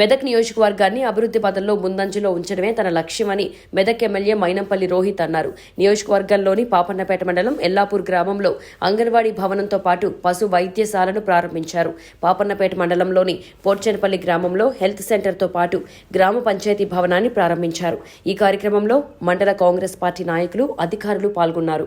మెదక్ నియోజకవర్గాన్ని అభివృద్ధి పదంలో ముందంజలో ఉంచడమే తన లక్ష్యమని మెదక్ ఎమ్మెల్యే మైనంపల్లి రోహిత్ అన్నారు. నియోజకవర్గంలోని పాపన్నపేట మండలం ఎల్లాపూర్ గ్రామంలో అంగన్వాడీ భవనంతో పాటు పశు వైద్యశాలను ప్రారంభించారు. పాపన్నపేట మండలంలోని పోర్చనపల్లి గ్రామంలో హెల్త్ సెంటర్తో పాటు గ్రామ పంచాయతీ భవనాన్ని ప్రారంభించారు. ఈ కార్యక్రమంలో మండల కాంగ్రెస్ పార్టీ నాయకులు అధికారులు పాల్గొన్నారు.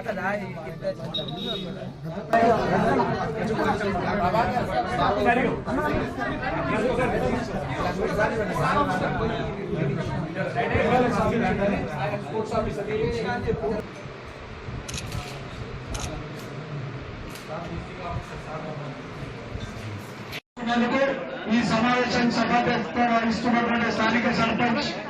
ఈ సమావేశానికి సభాధ్యక్షత వహిస్తున్నటువంటి స్థానిక సర్పంచ్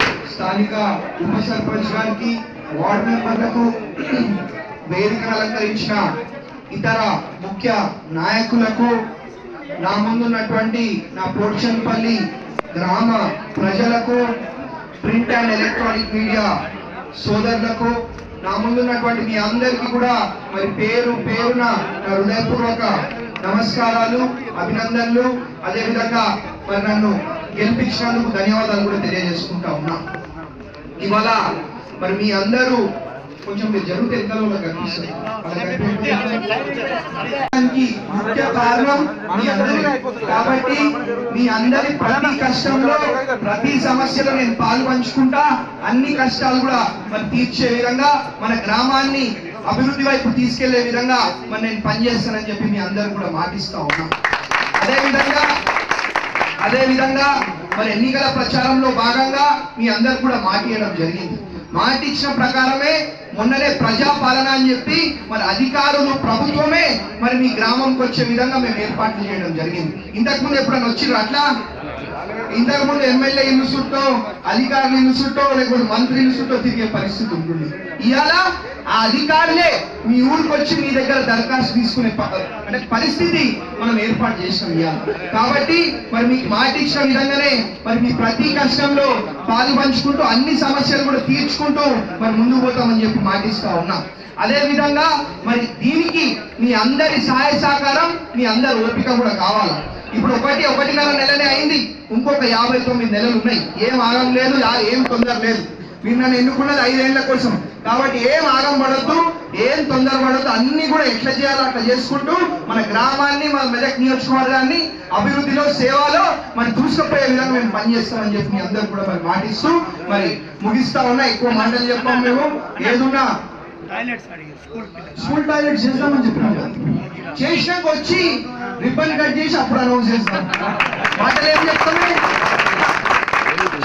స్థానిక ఉప సర్పంచ్ గారికి వార్డు మెంబర్లకు వేదికను అలంకరించిన ఇతర ముఖ్య నాయకులకు నా ముందున్నటువంటి నా పోర్చన్పల్లి గ్రామ ప్రజలకు ప్రింట్ అండ్ ఎలక్ట్రానిక్ మీడియా సోదరులకు నా ముందున్నటువంటి మీ అందరికీ కూడా మరి పేరు పేరున నా హృదయపూర్వక నమస్కారాలు అభినందనలు. అదేవిధంగా మరి నన్ను గెలిపించినందుకు ధన్యవాదాలు కూడా తెలియజేసుకుంటా ఉన్నా. ఇవాళ మరి మీ అందరూ కొంచెం మీరు జరుగుతే ఎంతలో కనిపిస్తుంది? ముఖ్య కారణం మీ అందరి కాబట్టి మీ అందరి ప్రతి కష్టంలో ప్రతి సమస్యలో నేను పాలు పంచుకుంటా. అన్ని కష్టాలు కూడా మరి తీర్చే విధంగా మన గ్రామాన్ని అభివృద్ధి వైపు తీసుకెళ్ళే విధంగా మరి నేను పనిచేస్తానని చెప్పి మీ అందరూ కూడా మాటిస్తా ఉన్నా. అదే విధంగా అదే విధంగా మరి ఎన్నికల ప్రచారంలో భాగంగా మీ అందరు కూడా మాట ఇవ్వడం జరిగింది. మాట ఇచ్చిన ప్రకారమే మొన్ననే ప్రజాపాలన అని చెప్పి మరి అధికారులు ప్రభుత్వమే మరి మీ గ్రామంకి వచ్చే విధంగా మేము ఏర్పాట్లు చేయడం జరిగింది. ఇంతకుముందు ఎప్పుడైనా వచ్చిర్రు అట్లా? ఇంతకు ముందు ఎమ్మెల్యే ఇల్లు చుట్టూ అధికారులు ఇల్లు చుట్టూ లేకపోతే మంత్రి ఇల్లు చుట్టూ తిరిగే పరిస్థితి ఉంటుంది ఇవాళ ఆ అధికారులే మీ ఊరికి వచ్చి మీ దగ్గర దరఖాస్తు తీసుకునే అంటే పరిస్థితి మనం ఏర్పాటు చేసినాం ఇవాళ. కాబట్టి మరి మీకు మాట ఇచ్చిన విధంగానే మరి మీ ప్రతి కష్టంలో పాలు పంచుకుంటూ అన్ని సమస్యలు కూడా తీర్చుకుంటూ మరి ముందుకు పోతామని చెప్పి మాటిస్తా ఉన్నాం. అదే విధంగా మరి దీనికి మీ అందరి సహాయ సహకారం మీ అందరి ఓపిక కూడా కావాలి? ఇప్పుడు ఒకటి ఒకటిన్నర నెలనే అయింది. ఇంకొక యాభై తొమ్మిది నెలలు ఉన్నాయి. ఏం ఆగం లేదు ఏం తొందర లేదు. మీరు నన్ను ఎన్నుకున్నది ఐదేళ్ళ కోసం. కాబట్టి ఏం ఆగం పడద్దు ఏం తొందర పడద్దు అన్ని కూడా ఎట్లా చేయాలో అట్లా చేసుకుంటూ మన గ్రామాన్ని మన మెదక్ నియోజకవర్గాన్ని అభివృద్ధిలో సేవలో మరి దూసుకుపోయే విధంగా మేము పనిచేస్తామని చెప్పి మీ అందరూ కూడా మరి మాటిస్తూ మరి ముగిస్తా ఉన్నా ఎక్కువ మాటలు చెప్పాం మేము. ఏదున్నా? స్కూల్ టాయిలెట్ చేస్తామని చెప్పినాం చేసినాక వచ్చి రిబ్బన్ కట్ చేసి అప్పుడు అనౌన్స్ చేస్తాం. మాటలు ఏం చెప్తామే?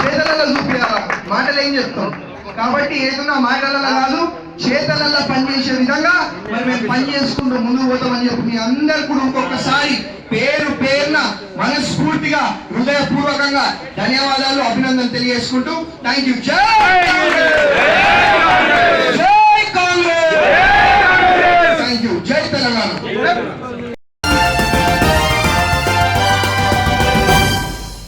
చేతలలో చూపించాలా మాటలు ఏం చెప్తాం కాబట్టి ఏదన్నా మాటలలో కాదు చేతలలో పనిచేసే విధంగా మరి మేము పని చేసుకుంటూ ముందుకు పోతామని చెప్పి మీ అందరు కూడా ఇంకొకసారి పేరు పేరున మనస్ఫూర్తిగా హృదయపూర్వకంగా ధన్యవాదాలు అభినందన తెలియజేసుకుంటూ థ్యాంక్ యూ